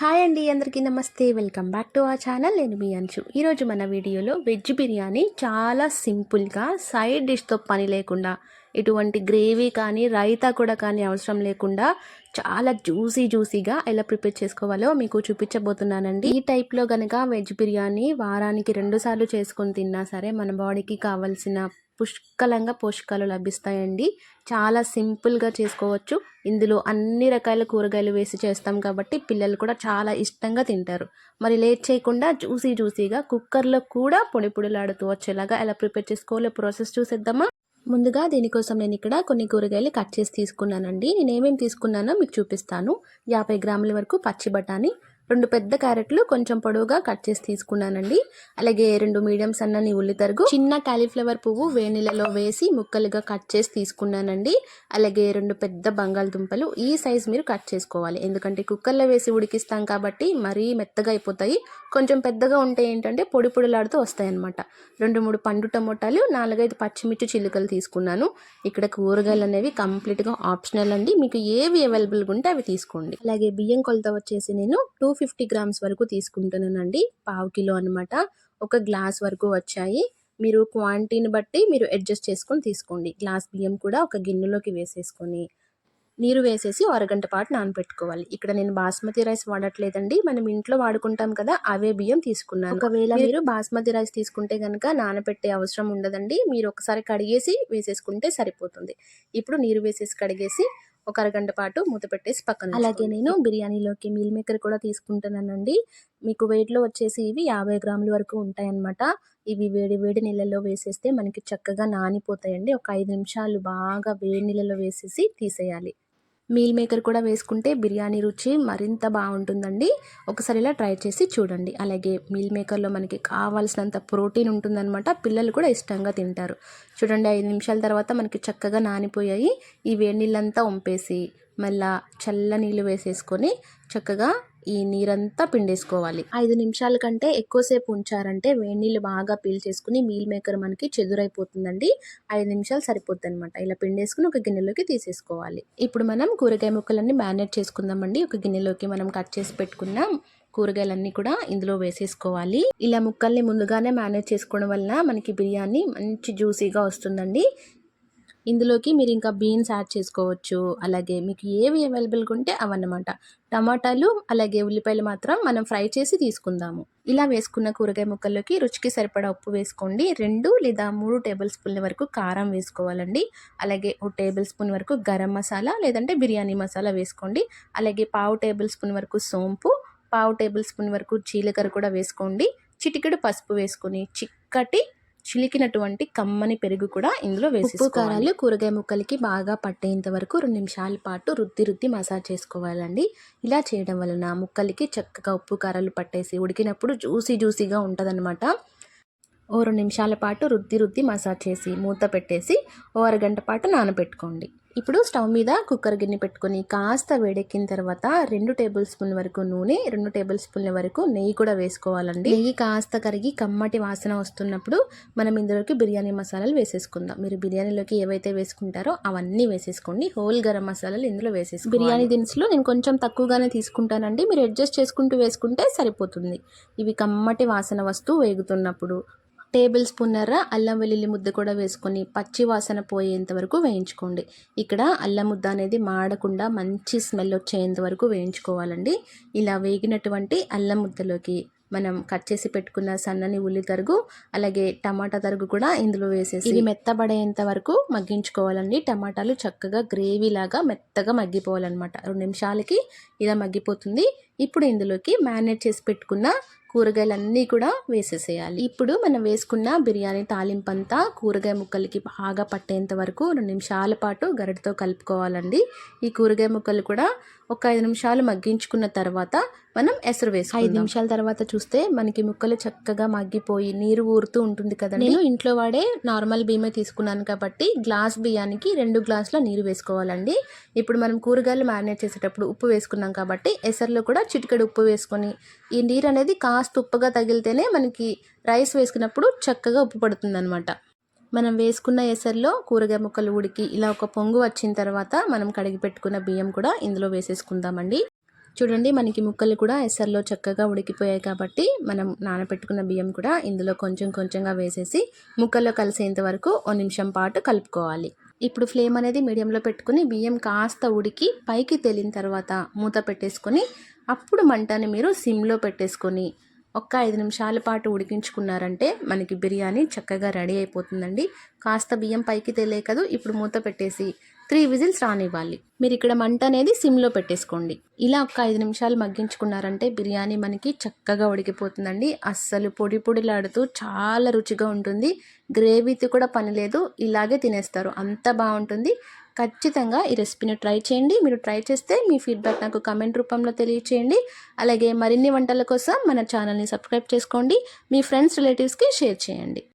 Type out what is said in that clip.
Hi అండి అందరికీ నమస్తే. వెల్కమ్ బ్యాక్ టు ఆ ఛానల్. నేను మీ అంచు. ఈరోజు మన వీడియోలో వెజ్ బిర్యానీ చాలా సింపుల్గా సైడ్ డిష్తో పని లేకుండా ఎటువంటి గ్రేవీ కానీ రైతా కూడా కానీ అవసరం లేకుండా చాలా జ్యూసీ జ్యూసీగా ఎలా ప్రిపేర్ చేసుకోవాలో మీకు చూపించబోతున్నానండి. ఈ టైప్లో కనుక వెజ్ బిర్యానీ వారానికి రెండుసార్లు చేసుకొని తిన్నా సరే మన బాడీకి కావాల్సిన పుష్కలంగా పోషకాలు లభిస్తాయండి. చాలా సింపుల్గా చేసుకోవచ్చు. ఇందులో అన్ని రకాల కూరగాయలు వేసి చేస్తాం కాబట్టి పిల్లలు కూడా చాలా ఇష్టంగా తింటారు. మరి లేట్ చేయకుండా జ్యూసీ జ్యూసీగా కుక్కర్లో కూడా పొడి పొడిలాడుతూ వచ్చేలాగా ఎలా ప్రిపేర్ చేసుకోవాలో ప్రాసెస్ చూసేద్దామా? ముందుగా దీనికోసం నేను ఇక్కడ కొన్ని కూరగాయలు కట్ చేసి తీసుకున్నానండి. నేను ఏమేమి తీసుకున్నానో మీకు చూపిస్తాను. యాభై గ్రాముల వరకు పచ్చి బఠానీ రెండు పెద్ద క్యారెట్లు కొంచెం పొడవుగా కట్ చేసి తీసుకున్నానండి. అలాగే రెండు మీడియం సన్నని ఉల్లితరుగు చిన్న కాలీఫ్లవర్ పువ్వు వేణిలలో వేసి ముక్కలుగా కట్ చేసి తీసుకున్నానండి. అలాగే రెండు పెద్ద బంగాళదుంపలు ఈ సైజ్ మీరు కట్ చేసుకోవాలి. ఎందుకంటే కుక్కర్లో వేసి ఉడికిస్తాం కాబట్టి మరీ మెత్తగా అయిపోతాయి. కొంచెం పెద్దగా ఉంటే ఏంటంటే పొడి పొడిలాడుతూ వస్తాయన్నమాట. రెండు మూడు పండు టమోటాలు నాలుగైదు పచ్చిమిర్చి చిలుకలు తీసుకున్నాను. ఇక్కడ కూరగాయలు అనేవి కంప్లీట్గా ఆప్షనల్ అండి. మీకు ఏవి అవైలబుల్గా ఉంటే అవి తీసుకోండి. అలాగే బియ్యం కొలత వచ్చేసి నేను టూ ఫిఫ్టీ గ్రామ్స్ వరకు తీసుకుంటున్నానండి పావు కిలో అనమాట ఒక గ్లాస్ వరకు వచ్చాయి. మీరు క్వాంటిటీని బట్టి మీరు అడ్జస్ట్ చేసుకొని తీసుకోండి. గ్లాస్ బియ్యం కూడా ఒక గిన్నెలోకి వేసేసుకొని నీరు వేసేసి అరగంట పాటు నానబెట్టుకోవాలి ఇక్కడ నేను బాస్మతి రైస్ వాడట్లేదండి. మనం ఇంట్లో వాడుకుంటాం కదా అవే బియ్యం తీసుకున్నాను. ఒకవేళ మీరు బాస్మతి రైస్ తీసుకుంటే కనుక నానబెట్టే అవసరం ఉండదండి. మీరు ఒకసారి కడిగేసి వేసేసుకుంటే సరిపోతుంది. ఇప్పుడు నీరు వేసేసి కడిగేసి ఒక అరగంట పాటు మూత పెట్టేసి పక్కన అలాగే నేను బిర్యానీలోకి మీల్ మేకర్ కూడా తీసుకుంటున్నానండి. మీకు వెయిట్లో వచ్చేసి ఇవి యాభై గ్రాముల వరకు ఉంటాయన్నమాట. ఇవి వేడి వేడి నీళ్ళలో వేసేస్తే మనకి చక్కగా నానిపోతాయండి. ఒక ఐదు నిమిషాలు బాగా వేడి నీళ్ళలో వేసేసి తీసేయాలి. మీల్ మేకర్ కూడా వేసుకుంటే బిర్యానీ రుచి మరింత బాగుంటుందండి. ఒకసారి ఇలా ట్రై చేసి చూడండి. అలాగే మీల్ మేకర్లో మనకి కావాల్సినంత ప్రోటీన్ ఉంటుందన్నమాట. పిల్లలు కూడా ఇష్టంగా తింటారు. చూడండి ఐదు నిమిషాల తర్వాత మనకి చక్కగా నానిపోయాయి. ఈ వేడి నీళ్ళంతా వంపేసి మళ్ళా చల్ల నీళ్ళు వేసేసుకొని చక్కగా ఈ నీరంతా పిండేసుకోవాలి. ఐదు నిమిషాల కంటే ఎక్కువసేపు ఉంచారంటే వేడి నీళ్ళు బాగా పీల్చేసుకుని మీల్ మేకర్ మనకి చెదురైపోతుందండి. ఐదు నిమిషాలు సరిపోతుంది అనమాట ఇలా పిండేసుకుని ఒక గిన్నెలోకి తీసేసుకోవాలి. ఇప్పుడు మనం కూరగాయ ముక్కలన్నీ మ్యారినేట్ చేసుకుందామండి. ఒక గిన్నెలోకి మనం కట్ చేసి పెట్టుకున్నాం కూరగాయలన్నీ కూడా ఇందులో వేసేసుకోవాలి. ఇలా ముక్కల్ని ముందుగానే మేనేజ్ చేసుకోవడం వలన మనకి బిర్యానీ మంచి జ్యూసీగా వస్తుందండి. ఇందులోకి మీరు ఇంకా బీన్స్ యాడ్ చేసుకోవచ్చు. అలాగే మీకు ఏవి అవైలబుల్గా ఉంటే అవన్నమాట. టమాటాలు అలాగే ఉల్లిపాయలు మాత్రం మనం ఫ్రై చేసి తీసుకుందాము. ఇలా వేసుకున్న కూరగాయ ముక్కల్లోకి రుచికి సరిపడా ఉప్పు వేసుకోండి. రెండు లేదా మూడు టేబుల్ స్పూన్ల వరకు కారం వేసుకోవాలండి. అలాగే ఒక టేబుల్ స్పూన్ వరకు గరం మసాలా లేదంటే బిర్యానీ మసాలా వేసుకోండి. అలాగే పావు టేబుల్ స్పూన్ వరకు సోంపు పావు టేబుల్ స్పూన్ వరకు జీలకర్ర కూడా వేసుకోండి. చిటికెడు పసుపు వేసుకొని చిక్కటి చిలికినటువంటి కమ్మని పెరుగు కూడా ఇందులో వేసి కారాలు కూరగాయ ముక్కలకి బాగా పట్టేంత వరకు రెండు నిమిషాల పాటు రుద్ది రుద్ది మసాజ్ చేసుకోవాలండి. ఇలా చేయడం వలన ముక్కలకి చక్కగా ఉప్పు కారాలు పట్టేసి ఉడికినప్పుడు జ్యూసీ జ్యూసీగా ఉంటుందన్నమాట. ఓ రెండు నిమిషాల పాటు రుద్ది రుద్ది మసాజ్ చేసి మూత పెట్టేసి ఓ అరగంట పాటు నానబెట్టుకోండి. ఇప్పుడు స్టవ్ మీద కుక్కర్ గిన్నె పెట్టుకొని కాస్త వేడెక్కిన తర్వాత రెండు టేబుల్ స్పూన్ వరకు నూనె రెండు టేబుల్ స్పూన్ల వరకు నెయ్యి కూడా వేసుకోవాలండి. నెయ్యి కాస్త కరిగి కమ్మటి వాసన వస్తున్నప్పుడు మనం ఇందులోకి బిర్యానీ మసాలాలు వేసేసుకుందాం. మీరు బిర్యానీలోకి ఏవైతే వేసుకుంటారో అవన్నీ వేసేసుకోండి. హోల్ గరం మసాలాలు ఇందులో వేసేసి బిర్యానీ దినుసులు నేను కొంచెం తక్కువగానే తీసుకుంటానండి. మీరు అడ్జస్ట్ చేసుకుంటూ వేసుకుంటే సరిపోతుంది. ఇవి కమ్మటి వాసన వస్తూ వేగుతున్నప్పుడు టేబుల్ స్పూన్నర అల్లం వెల్లుల్లి ముద్ద కూడా వేసుకొని పచ్చి వాసన పోయేంత వరకు వేయించుకోండి. ఇక్కడ అల్లం ముద్ద అనేది మాడకుండా మంచి స్మెల్ వచ్చేంత వరకు వేయించుకోవాలండి. ఇలా వేగినటువంటి అల్లం ముద్దలోకి మనం కట్ చేసి పెట్టుకున్న సన్నని ఉల్లి తరుగు అలాగే టమాటా తరుగు కూడా ఇందులో వేసేసి ఇది మెత్తబడేంత వరకు మగ్గించుకోవాలండి. టమాటాలు చక్కగా గ్రేవీ లాగా మెత్తగా మగ్గిపోవాలన్నమాట. రెండు నిమిషాలకి ఇలా మగ్గిపోతుంది. ఇప్పుడు ఇందులోకి మ్యారినేట్ చేసి పెట్టుకున్న కూరగాయలన్నీ కూడా వేసేసేయాలి. ఇప్పుడు మనం వేసుకున్న బిర్యానీ తాలింపంతా కూరగాయ ముక్కలకి బాగా పట్టేంత వరకు రెండు నిమిషాల పాటు గరిటతో కలుపుకోవాలండి. ఈ కూరగాయ ముక్కలు కూడా ఒక ఐదు నిమిషాలు మగ్గించుకున్న తర్వాత మనం ఎసరు వేసి ఐదు నిమిషాల తర్వాత చూస్తే మనకి ముక్కలు చక్కగా మగ్గిపోయి నీరు ఊరుతూ ఉంటుంది కదా నేను ఇంట్లో వాడే నార్మల్ బియ్యమే తీసుకున్నాను కాబట్టి గ్లాస్ బియ్యానికి రెండు గ్లాసుల నీరు వేసుకోవాలండి. ఇప్పుడు మనం కూరగాయలు మ్యారినేట్ చేసేటప్పుడు ఉప్పు వేసుకున్నాం కాబట్టి ఎసర్లో కూడా చిటికెడు ఉప్పు వేసుకొని ఈ నీరు అనేది కాస్త ఉప్పుగా తగిలితేనే మనకి రైస్ వేసుకున్నప్పుడు చక్కగా ఉప్పు పడుతుంది అనమాట మనం వేసుకున్న ఎసర్లో కూరగాయ ముక్కలు ఉడికి ఇలా ఒక పొంగు వచ్చిన తర్వాత మనం కడిగి పెట్టుకున్న బియ్యం కూడా ఇందులో వేసేసుకుందామండి. చూడండి మనకి ముక్కలు కూడా ఎసర్లో చక్కగా ఉడికిపోయాయి కాబట్టి మనం నానబెట్టుకున్న బియ్యం కూడా ఇందులో కొంచెం కొంచెంగా వేసేసి ముక్కల్లో కలిసేంత వరకు ఓ నిమిషం పాటు కలుపుకోవాలి. ఇప్పుడు ఫ్లేమ్ అనేది మీడియంలో పెట్టుకుని బియ్యం కాస్త ఉడికి పైకి తేలిన తర్వాత మూత పెట్టేసుకొని అప్పుడు మంటని మీరు సిమ్లో పెట్టేసుకొని ఒక్క ఐదు నిమిషాల పాటు ఉడికించుకున్నారంటే మనకి బిర్యానీ చక్కగా రెడీ అయిపోతుందండి. కాస్త బియ్యం పైకి తెలియకదు ఇప్పుడు మూత పెట్టేసి త్రీ విజిల్స్ రానివ్వాలి. మీరు ఇక్కడ మంట అనేది సిమ్లో పెట్టేసుకోండి. ఇలా ఒక ఐదు నిమిషాలు మగ్గించుకున్నారంటే బిర్యానీ మనకి చక్కగా ఉడికిపోతుందండి. అస్సలు పొడి పొడిలాడుతూ చాలా రుచిగా ఉంటుంది. గ్రేవీతో కూడా పని లేదు. ఇలాగే తినేస్తారు. అంత బాగుంటుంది. ఖచ్చితంగా ఈ రెసిపీని ట్రై చేయండి. మీరు ట్రై చేస్తే మీ ఫీడ్బ్యాక్ నాకు కమెంట్ రూపంలో తెలియచేయండి. అలాగే మరిన్ని వంటల కోసం మన ఛానల్ని సబ్స్క్రైబ్ చేసుకోండి. మీ ఫ్రెండ్స్ రిలేటివ్స్కి షేర్ చేయండి.